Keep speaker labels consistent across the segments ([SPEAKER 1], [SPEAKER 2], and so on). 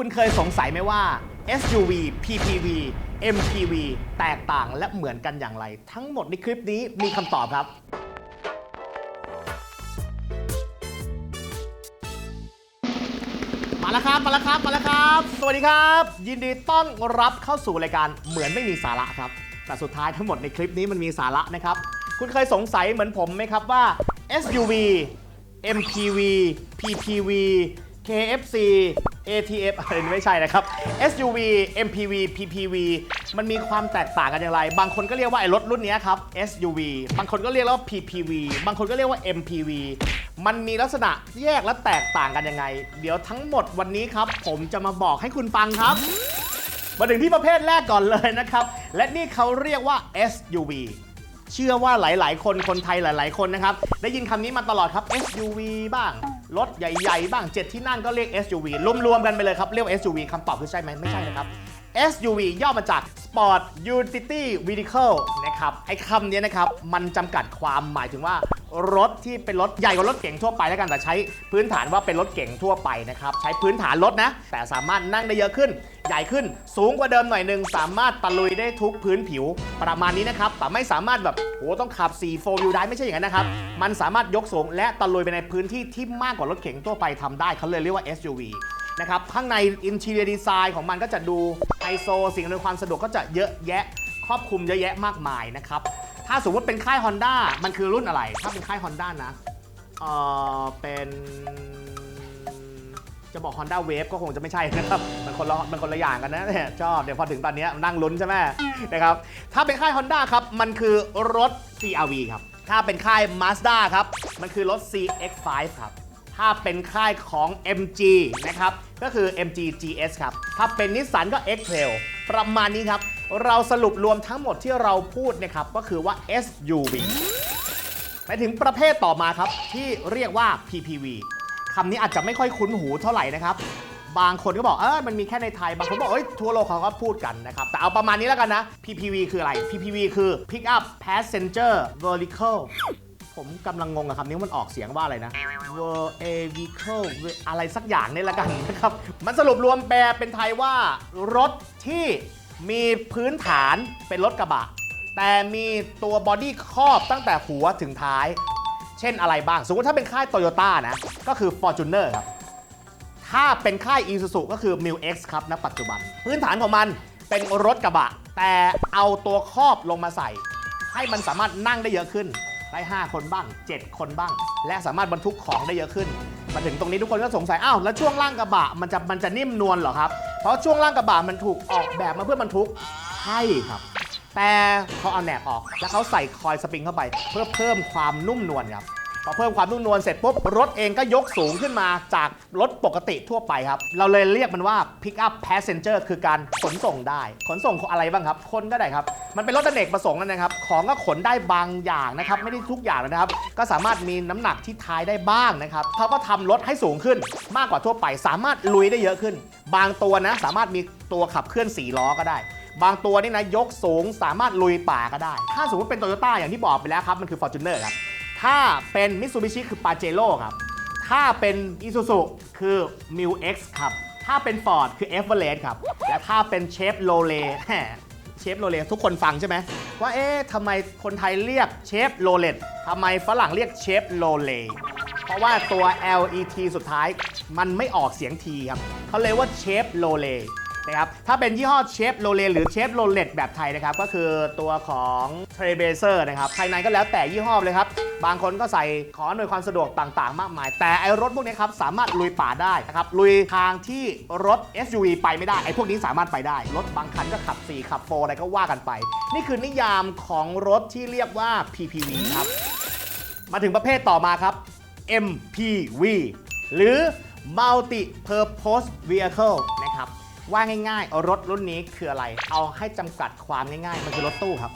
[SPEAKER 1] คุณเคยสงสัยไหมว่า SUV PPV MPV แตกต่างและเหมือนกันอย่างไร ทั้งหมดในคลิปนี้มีคำตอบครับ มาแล้วครับ มาแล้วครับ มาแล้วครับ สวัสดีครับ ยินดีต้อนรับเข้าสู่รายการเหมือนไม่มีสาระครับ แต่สุดท้ายทั้งหมดในคลิปนี้มันมีสาระนะครับ คุณเคยสงสัยเหมือนผมไหมครับว่า SUV MPV PPV KFC ATF อะไรไม่ใช่นะครับ SUV MPV PPV มันมีความแตกต่างกันอย่างไร บางคนก็เรียกว่าไอ้รถรุ่นนี้ครับ SUV บางคนก็เรียกว่า PPV บางคนก็เรียกว่า MPV มันมีลักษณะแยกและแตกต่างกันยังไง เดี๋ยวทั้งหมดวันนี้ครับ ผมจะมาบอกให้คุณฟังครับ มาถึงที่ประเภทแรกก่อนเลยนะครับ และนี่เขาเรียกว่า SUV เชื่อว่าหลาย ๆ คนคนไทยหลาย ๆ คนนะครับ ได้ยินคำนี้มาตลอดครับ SUV บ้าง รถใหญ่ ๆ บ้าง 7 ที่นั่งก็เรียก SUV รวมๆกันไปเลยครับ เรียกว่า SUV คำตอบคือใช่ไหมไม่ใช่นะครับ SUV ย่อมาจาก Sport Utility Vehicle นะครับ ไอ้คำนี้นะครับ มันจำกัดความหมายถึงว่ารถที่เป็นรถใหญ่กว่ารถเก๋งทั่วไปแล้วกันแต่ใช้พื้นฐานว่าเป็นรถเก๋งทั่วไปนะครับ ใช้พื้นฐานรถนะ แต่สามารถนั่งได้เยอะขึ้น ใหญ่ขึ้น สูงกว่าเดิมหน่อยหนึ่งสามารถตะลุยได้ทุกพื้นผิวประมาณนี้นะครับแต่ไม่สามารถแบบโอ้ต้องขับ4 4 wheel drive ไม่ใช่อย่างนั้นนะครับ มันสามารถยกสูงและตะลุยไปในพื้นที่ที่มากกว่ารถเก๋งทั่วไปทำได้เขาเลยเรียกว่า SUV นะครับข้างใน interior design ของมันก็จะดูไฮโซสิ่งอำนวยความสะดวกก็จะเยอะแยะครอบคลุมเยอะแยะมากมายนะครับ ถ้าสมมติเป็นค่าย Honda มันคือรุ่นอะไร ถ้าเป็นค่าย Honda นะ เออเป็น จะบอก Honda Wave ก็คงจะไม่ใช่นะครับ มันคนละมันคนละอย่างกันนะเนี่ยชอบเดี๋ยวพอถึงตอนนี้นั่งลุ้นใช่ไหมนะครับ ถ้าเป็นค่าย Honda ครับ มันคือรถ CRV ครับ ถ้าเป็นค่าย Mazda ครับ มันคือรถ CX5 ครับ ถ้าเป็นค่ายของ MG นะครับ ก็คือ MG GS ครับ ถ้าเป็นนิสสันก็ X-Trail ประมาณนี้ครับ เราสรุปรวมทั้งหมดที่เราพูดนะครับก็คือว่า SUV ไปถึงประเภทต่อมาครับที่เรียกว่า PPV คำนี้อาจจะไม่ค่อยคุ้นหูเท่าไหร่นะครับ บางคนก็บอกเออมันมีแค่ในไทย บางคนบอกเอ้ยทั่วโลกเขาก็พูดกันนะครับ แต่เอาประมาณนี้แล้วกันนะ PPV คืออะไร PPV คือ Pick up Passenger Vehicle ผมกำลังงงกับคำนี้มันออกเสียงว่าอะไรนะ Vehicle อะไรสักอย่างนี่ละกันนะครับ มันสรุปรวมแปลเป็นไทยว่า รถที่มีพื้นฐานเป็นรถกระบะ แต่มีตัวบอดี้ครอบตั้งแต่หัวถึงท้าย เช่นอะไรบ้าง สมมติถ้าเป็นค่ายโตโยต้านะ ก็คือ Fortuner ครับ ถ้าเป็นค่าย Isuzu ก็คือ m i l X ครับณปัจจุบัน พื้นฐานของมันเป็นรถกระบะ แต่เอาตัวครอบลงมาใส่ ให้มันสามารถนั่งได้เยอะขึ้น ได้ 5 คนบ้าง 7 คนบ้าง และสามารถบรรทุกของได้เยอะขึ้น มาถึงตรงนี้ทุกคนก็สงสัย อ้าว แล้วช่วงล่างกระบะมันจะมันจะนิ่มนวลเหรอครับ เพราะช่วงล่างกระบะมันถูกออกแบบมาเพื่อบรรทุก ใช่ครับ แต่เขาเอาแหนบออก แล้วเขาใส่คอยสปริงเข้าไป เพื่อเพิ่มความนุ่มนวลครับพอเพิ่มความนุ่มนวลเสร็จปุ๊บ รถเองก็ยกสูงขึ้นมาจากรถปกติทั่วไปครับ เราเลยเรียกมันว่า pick up passenger คือการขนส่งได้ ขนส่งอะไรบ้างครับ คนก็ได้ครับ มันเป็นรถอเนกประสงค์นะครับ ของก็ขนได้บางอย่างนะครับ ไม่ได้ทุกอย่างนะครับ ก็สามารถมีน้ำหนักที่ท้ายได้บ้างนะครับเขาก็ทำรถให้สูงขึ้น มากกว่าทั่วไป สามารถลุยได้เยอะขึ้น บางตัวนะสามารถมีตัวขับเคลื่อน4ล้อก็ได้ บางตัวนี่นะยกสูงสามารถลุยป่าก็ได้ ถ้าสมมติเป็นโตโยต้าอย่างที่บอกไปแล้วครับ มันคือ Fortuner ครับ ถ้าเป็นมิ t ซูบิชิคือปาเจโร่ครับ ถ้าเป็นอีซูซุคือ m i l X ครับ ถ้าเป็น Ford คือ e v e r e s t ครับ และถ้าเป็นเชฟโ l เลเชฟโ l เลทุกคนฟังใช่ไหมว่าเอ๊ะทำไมคนไทยเรียกเชฟโ l เลตทำไมฝรั่งเรียกเชฟโ l เลเพราะว่าตัว LET สุดท้ายมันไม่ออกเสียงทีครับเขาเลยว่าเชฟโ l เล นะครับ ถ้าเป็นยี่ห้อเชฟโรเลหรือเชฟโรเลตแบบไทยนะครับ ก็คือตัวของเทรเบเซอร์นะครับ ภายในก็แล้วแต่ยี่ห้อเลยครับ บางคนก็ใส่ขออำนวยความสะดวกต่างๆ มากมาย แต่ไอรถพวกนี้ครับสามารถลุยป่าได้นะครับ ลุยทางที่รถ SUV ไปไม่ได้ ไอพวกนี้สามารถไปได้ รถบางคันก็ขับ 4 ขับ 4 อะไรก็ว่ากันไป นี่คือนิยามของรถที่เรียกว่า PPV ครับ มาถึงประเภทต่อมาครับ MPV หรือ Multi Purpose Vehicle นะครับ ว่าง่ายๆ รถรุ่นนี้คืออะไร เอาให้จำกัดความง่ายๆ มันคือรถตู้ครับ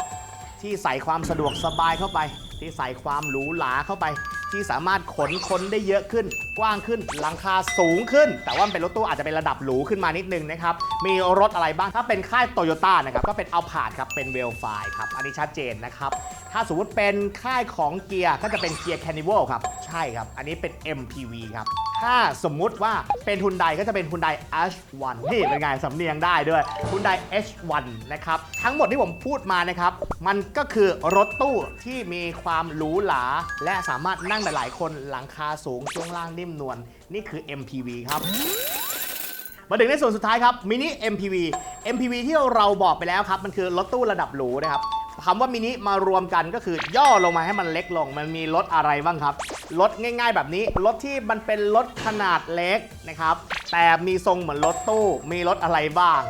[SPEAKER 1] ที่ใส่ความสะดวกสบายเข้าไป ที่ใส่ความหรูหราเข้าไป ที่สามารถขนคนได้เยอะขึ้น กว้างขึ้น หลังคาสูงขึ้น แต่ว่าเป็นรถตู้อาจจะเป็นระดับหรูขึ้นมานิดนึงนะครับ มีรถอะไรบ้าง ถ้าเป็นค่ายโตโยต้านะครับ ก็เป็นเอาผาดครับ เป็นเวลไฟครับ อันนี้ชัดเจนนะครับ ถ้าสมมติเป็นค่ายของเกียร์ก็จะเป็นเกียร์แคนิวัลครับ ใช่ครับ อันนี้เป็น MPV ครับ ถ้าสมมุติว่าเป็นฮุนไดก็จะเป็นฮุนได H1 นี่เป็นไงสำเนียงได้ด้วยฮุนได H1 นะครับ ทั้งหมดที่ผมพูดมานะครับ มันก็คือรถตู้ที่มีความหรูหราและสามารถนั่งได้หลายคนหลังคาสูงช่วงล่างนิ่มนวลนี่คือ MPV ครับมาถึงในส่วนสุดท้ายครับมินิ MPV MPV ที่เราบอกไปแล้วครับ มันคือรถตู้ระดับหรูนะครับ คำว่ามินิมารวมกันก็คือย่อลงมาให้มันเล็กลง มันมีรถอะไรบ้างครับ รถง่ายๆ แบบนี้ รถที่มันเป็นรถขนาดเล็กนะครับ แต่มีทรงเหมือนรถตู้ มีรถอะไรบ้าง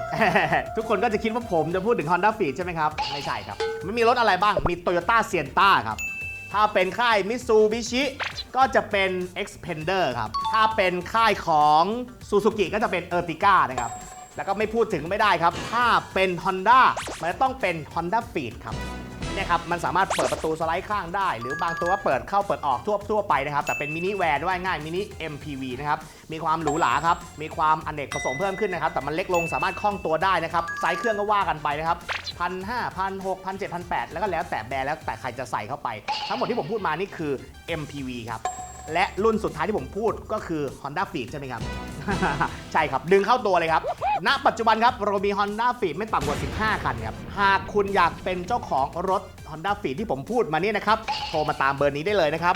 [SPEAKER 1] ทุกคนก็จะคิดว่าผมจะพูดถึง Honda Fit ใช่ไหมครับ ไม่ใช่ครับ ไม่มีรถอะไรบ้าง มี Toyota Sienna ครับ ถ้าเป็นค่ายมิซูบิชิก็จะเป็น Xpander ครับ ถ้าเป็นค่ายของ Suzuki ก็จะเป็น Ertiga นะครับ แล้วก็ไม่พูดถึงไม่ได้ครับ ถ้าเป็น Honda มันจะต้องเป็น Honda Fit ครับเนี่ยครับมันสามารถเปิดประตูสไลด์ข้างได้ หรือบางตัวก็เปิดเข้าเปิดออกทั่วทั่วไปนะครับ แต่เป็นมินิแวนว่าง่ายมินิ MPV นะครับ มีความหรูหราครับ มีความอเนกประสงค์เพิ่มขึ้นนะครับ แต่มันเล็กลงสามารถคล่องตัวได้นะครับไซส์เครื่องก็ว่ากันไปนะครับพันห้าพันหกพันเจ็ดพันแปดแล้วก็แล้วแต่แบรนด์แล้วแต่ใครจะใส่เข้าไป ทั้งหมดที่ผมพูดมานี่คือ MPV ครับและรุ่นสุดท้ายที่ผมพูดก็คือ Honda Fit ใช่ไหมครับ ใช่ครับดึงเข้าตัวเลยครับ ณปัจจุบันครับเรามี Honda Fit ไม่ต่ำกว่า 15 คันครับ หากคุณอยากเป็นเจ้าของรถ Honda Fit ที่ผมพูดมานี่นะครับ โทรมาตามเบอร์นี้ได้เลยนะครับ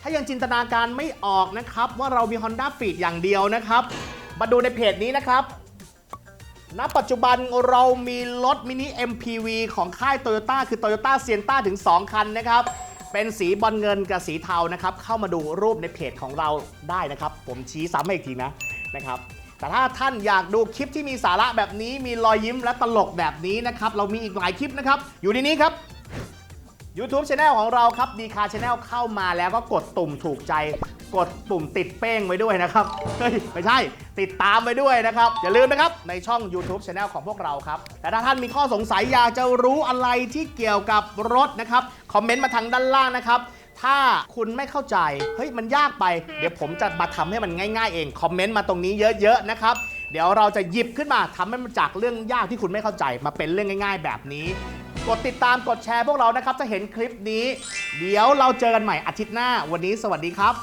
[SPEAKER 1] ถ้ายังจินตนาการไม่ออกนะครับ ว่าเรามี Honda Fit อย่างเดียวนะครับ มาดูในเพจนี้นะครับณปัจจุบันเรามีรถมินิ MPV ของค่าย Toyota คือ Toyota Sienna ถึง 2 คันนะครับ เป็นสีบอลเงินกับสีเทานะครับ เข้ามาดูรูปในเพจของเราได้นะครับ ผมชี้ซ้ำให้อีกทีนะนะครับ แต่ถ้าท่านอยากดูคลิปที่มีสาระแบบนี้มีรอยยิ้มและตลกแบบนี้นะครับ เรามีอีกหลายคลิปนะครับ อยู่ในนี้ครับ YouTube Channel ของเราครับดีคา Channel เข้ามาแล้วก็กดตุ่มถูกใจ กดปุ่มติดเป้งไว้ด้วยนะครับ เฮ้ย ไม่ใช่ติดตามไว้ด้วยนะครับ อย่าลืมนะครับ ในช่อง YouTube Channel ของพวกเราครับแต่ถ้าท่านมีข้อสงสัยอยากจะรู้อะไรที่เกี่ยวกับรถนะครับ คอมเมนต์มาทางด้านล่างนะครับ ถ้าคุณไม่เข้าใจ เฮ้ย มันยากไป เดี๋ยวผมจะมาทำให้มันง่ายๆเอง คอมเมนต์มาตรงนี้เยอะๆนะครับ เดี๋ยวเราจะหยิบขึ้นมาทำให้มันจากเรื่องยากที่คุณไม่เข้าใจมาเป็นเรื่องง่าย ๆ แบบนี้ กดติดตามกดแชร์พวกเรานะครับถ้าเห็นคลิปนี้ เดี๋ยวเราเจอกันใหม่อาทิตย์หน้า วันนี้สวัสดีครับ